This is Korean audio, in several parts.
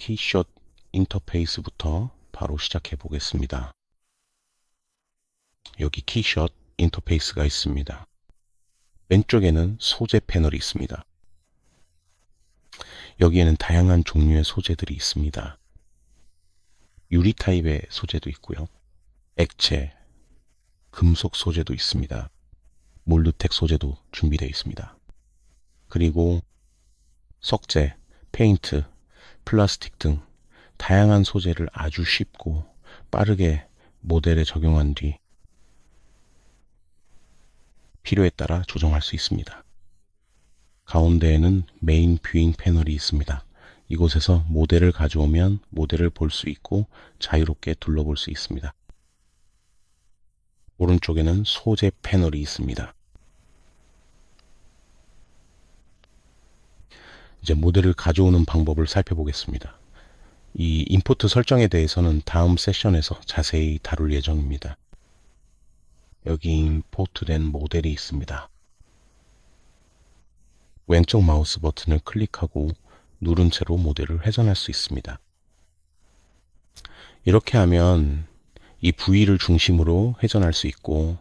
키숏 인터페이스부터 바로 시작해 보겠습니다. 여기 키숏 인터페이스가 있습니다. 왼쪽에는 소재 패널이 있습니다. 여기에는 다양한 종류의 소재들이 있습니다. 유리 타입의 소재도 있고요. 액체, 금속 소재도 있습니다. 몰드텍 소재도 준비되어 있습니다. 그리고 석재, 페인트, 플라스틱 등 다양한 소재를 아주 쉽고 빠르게 모델에 적용한 뒤 필요에 따라 조정할 수 있습니다. 가운데에는 메인 뷰잉 패널이 있습니다. 이곳에서 모델을 가져오면 모델을 볼 수 있고 자유롭게 둘러볼 수 있습니다. 오른쪽에는 소재 패널이 있습니다. 이제 모델을 가져오는 방법을 살펴보겠습니다. 이 임포트 설정에 대해서는 다음 세션에서 자세히 다룰 예정입니다. 여기 임포트된 모델이 있습니다. 왼쪽 마우스 버튼을 클릭하고 누른 채로 모델을 회전할 수 있습니다. 이렇게 하면 이 부위를 중심으로 회전할 수 있고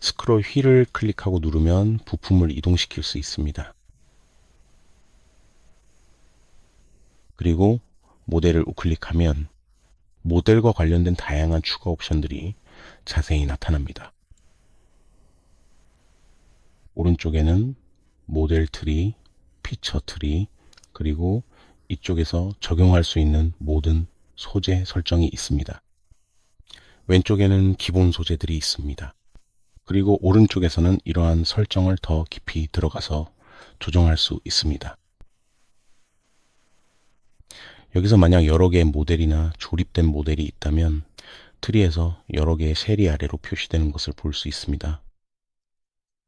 스크롤 휠을 클릭하고 누르면 부품을 이동시킬 수 있습니다. 그리고 모델을 우클릭하면 모델과 관련된 다양한 추가 옵션들이 자세히 나타납니다. 오른쪽에는 모델 트리, 피처 트리, 그리고 이쪽에서 적용할 수 있는 모든 소재 설정이 있습니다. 왼쪽에는 기본 소재들이 있습니다. 그리고 오른쪽에서는 이러한 설정을 더 깊이 들어가서 조정할 수 있습니다. 여기서 만약 여러 개의 모델이나 조립된 모델이 있다면 트리에서 여러 개의 셀이 아래로 표시되는 것을 볼 수 있습니다.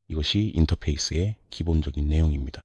이것이 인터페이스의 기본적인 내용입니다.